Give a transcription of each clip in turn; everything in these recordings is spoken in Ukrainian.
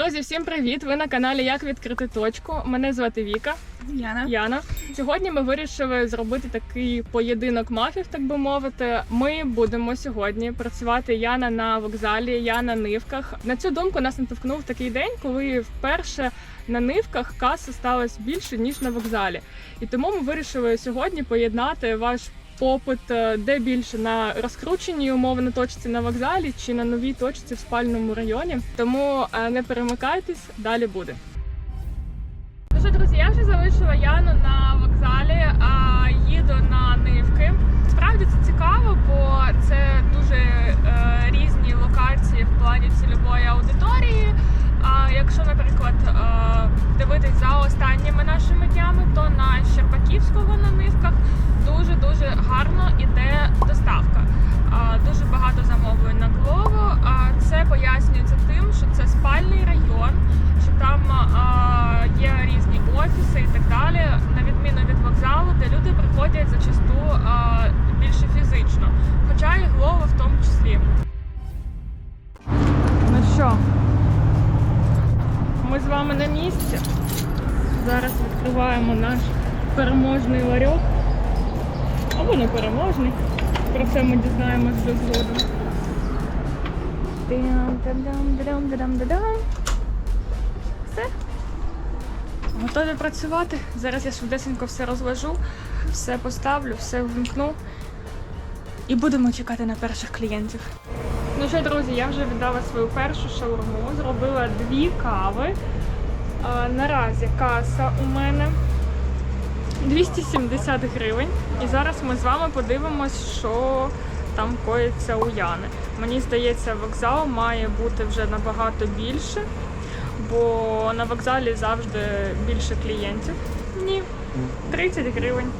Друзі, всім привіт! Ви на каналі Як відкрити точку. Мене звати Віка. Яна. Яна. Сьогодні ми вирішили зробити такий поєдинок мафів, так би мовити. Ми будемо сьогодні працювати Яна на вокзалі, я на нивках. На цю думку нас натовкнув такий день, коли вперше на нивках каса сталася більше ніж на вокзалі. І тому ми вирішили сьогодні поєднати ваш. Попит е, де більше на розкрученій умовно точці на вокзалі чи на новій точці в спальному районі. Тому е, не перемикайтесь, далі буде. Ну що, друзі, я вже залишила Яну на вокзалі, а їду на нивки. Справді це цікаво, бо це дуже е, різні локації в плані цільової аудиторії. А якщо, наприклад, е, дивитись за останніми нашими днями, то на Щербаківського на нивках гарно іде доставка. Дуже багато замовлень на. А Це пояснюється тим, що це спальний район, що там є різні офіси і так далі, на відміну від вокзалу, де люди приходять зачасту більше фізично, хоча і Glovo в тому числі. Ну що, ми з вами на місці. Зараз відкриваємо наш переможний ларьок. Не переможний. Про це ми дізнаємось вже згодом. Все. Готові працювати. Зараз я швидесенько все розложу, все поставлю, все ввімкну. І будемо чекати на перших клієнтів. Ну що, друзі, я вже віддала свою першу шаурму, зробила дві кави. Наразі каса у мене 270 гривень. І зараз ми з вами подивимось, що там коїться у Яни. Мені здається, вокзал має бути вже набагато більше, бо на вокзалі завжди більше клієнтів. Ні, 30 гривень.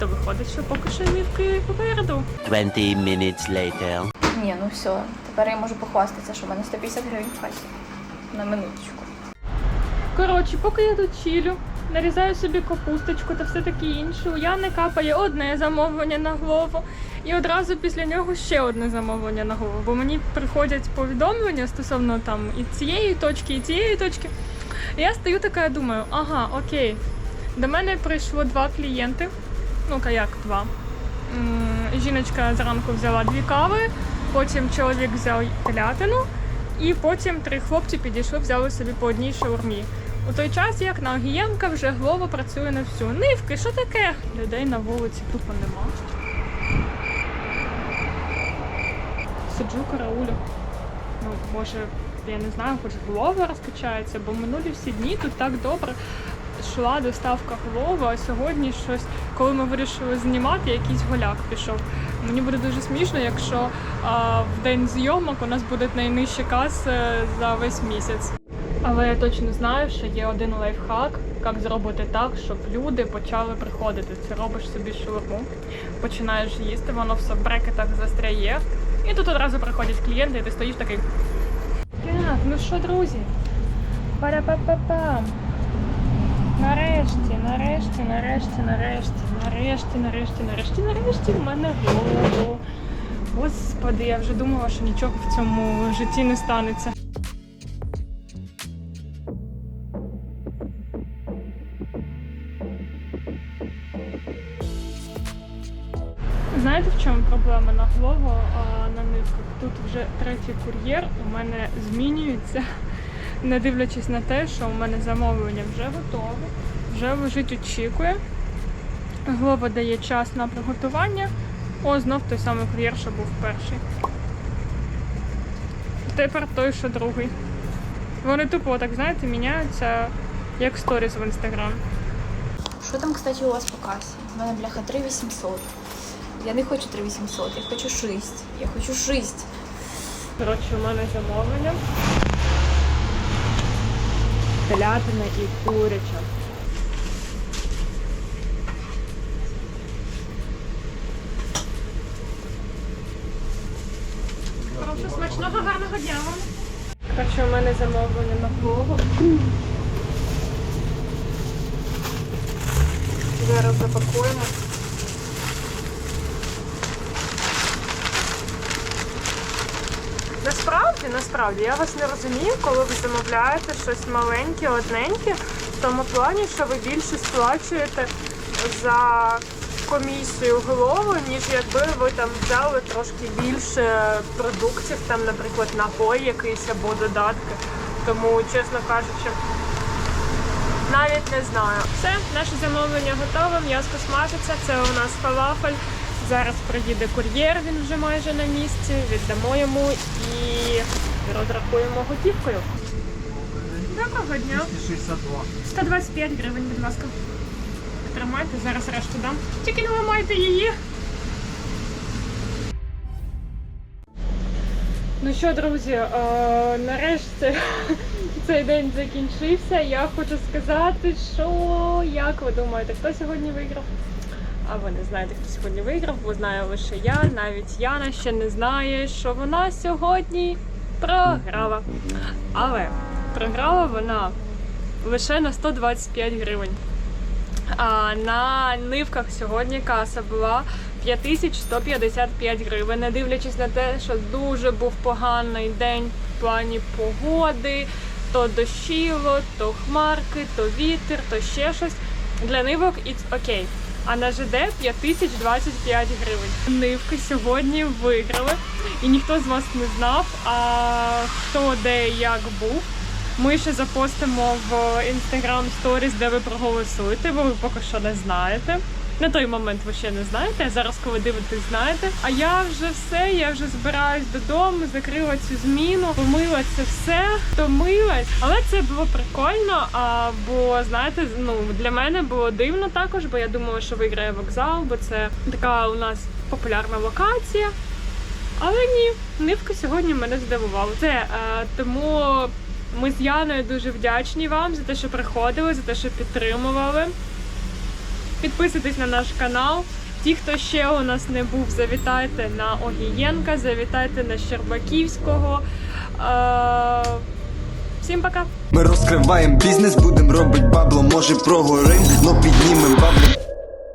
То виходить, що поки що мівки попереду. 20 minutes later. Ні, ну все. Тепер я можу похвастатися, що в мене 150 гривень в касі. На минуточку. Коротше, поки я тут чілю, нарізаю собі капусточку та все таке інше. У Яни капає одне замовлення на голову, і одразу після нього ще одне замовлення на голову. Бо мені приходять повідомлення стосовно там і цієї точки, і цієї точки. Я стою така, думаю, ага, окей. До мене прийшло два клієнти. Ну-ка, як два. Жіночка зранку взяла дві кави, потім чоловік взяв телятину, і потім три хлопці підійшли, взяли собі по одній шаурмі. У той час, як на Огієнка вже Глова працює на всю. Нивки, що таке? Людей на вулиці тупо нема. Сиджу караулю. Ну, може, я не знаю, хоч Глова розкачається, бо минулі всі дні тут так добре йшла доставка Глова, а сьогодні щось, коли ми вирішили знімати, якийсь голяк пішов. Мені буде дуже смішно, якщо а, в день зйомок у нас буде найнижча каса за весь місяць. Але я точно знаю, що є один лайфхак, як зробити так, щоб люди почали приходити. Це робиш собі шаурму, починаєш їсти, воно все в брекетах застряє. І тут одразу приходять клієнти, і ти стоїш такий. Так, ну що, друзі? Пара-па-па-пам. Нарешті, нарешті, нарешті, нарешті, нарешті, нарешті, нарешті, нарешті в мене голову. Господи, я вже думала, що нічого в цьому житті не станеться. Знаєте, в чому проблема на Глово а, на нитках? Тут вже третій кур'єр у мене змінюється, не дивлячись на те, що у мене замовлення вже готове, вже лежить, очікує. Глова дає час на приготування. О, знов той самий кур'єр, що був перший. Тепер той, що другий. Вони тупо, так знаєте, міняються як сторіс в інстаграм. Що там, кстати, у вас по касі? У мене бляха 3800. Я не хочу 3800, я хочу 6. Я хочу 6. Коротше, у мене замовлення. Телятина і куряча. Коротше, смачного, гарного дня вам. Коротше, у мене замовлення на голову. Зараз запакуємо. Насправді насправді, я вас не розумію, коли ви замовляєте щось маленьке, одненьке, в тому плані, що ви більше сплачуєте за комісію голову, ніж якби ви там взяли трошки більше продуктів, там, наприклад, напой якийсь або додатки. Тому, чесно кажучи, навіть не знаю. Все, наше замовлення готове, м'ясо смажиться. Це у нас фалафель. Зараз приїде кур'єр, він вже майже на місці. Віддамо йому і розрахуємо готівкою. Доброго дня. 262. 125 гривень, будь ласка. Тримайте, зараз решту дам. Тільки не ламайте її. Ну що, друзі, е, нарешті цей день закінчився. Я хочу сказати, що як ви думаєте, хто сьогодні виграв? А ви не знаєте, хто сьогодні виграв, бо знаю лише я. Навіть Яна ще не знає, що вона сьогодні програла. Але програла вона лише на 125 гривень. А на нивках сьогодні каса була 5155 гривень, не дивлячись на те, що дуже був поганий день в плані погоди, то дощило, то хмарки, то вітер, то ще щось. Для нивок it's окей. А на ЖД 5025 гривень. Нивки сьогодні виграли, і ніхто з вас не знав, а хто де і як був. Ми ще запостимо в Instagram Stories, де ви проголосуєте, бо ви поки що не знаєте. На той момент ви ще не знаєте, а зараз, коли дивитесь, знаєте. А я вже все, я вже збираюсь додому, закрила цю зміну, помила це все, втомилась. Але це було прикольно. А бо знаєте, ну для мене було дивно також, бо я думала, що виграє вокзал, бо це така у нас популярна локація. Але ні, нивка сьогодні мене здивувала. Це е, тому ми з Яною дуже вдячні вам за те, що приходили, за те, що підтримували. Підписуйтесь на наш канал. Ті, хто ще у нас не був, завітайте на Огієнка, завітайте на Щербаківського. Е, Всім пока! Ми розкриваємо бізнес, будемо робити бабло, може прогорим, но піднімемо бабло.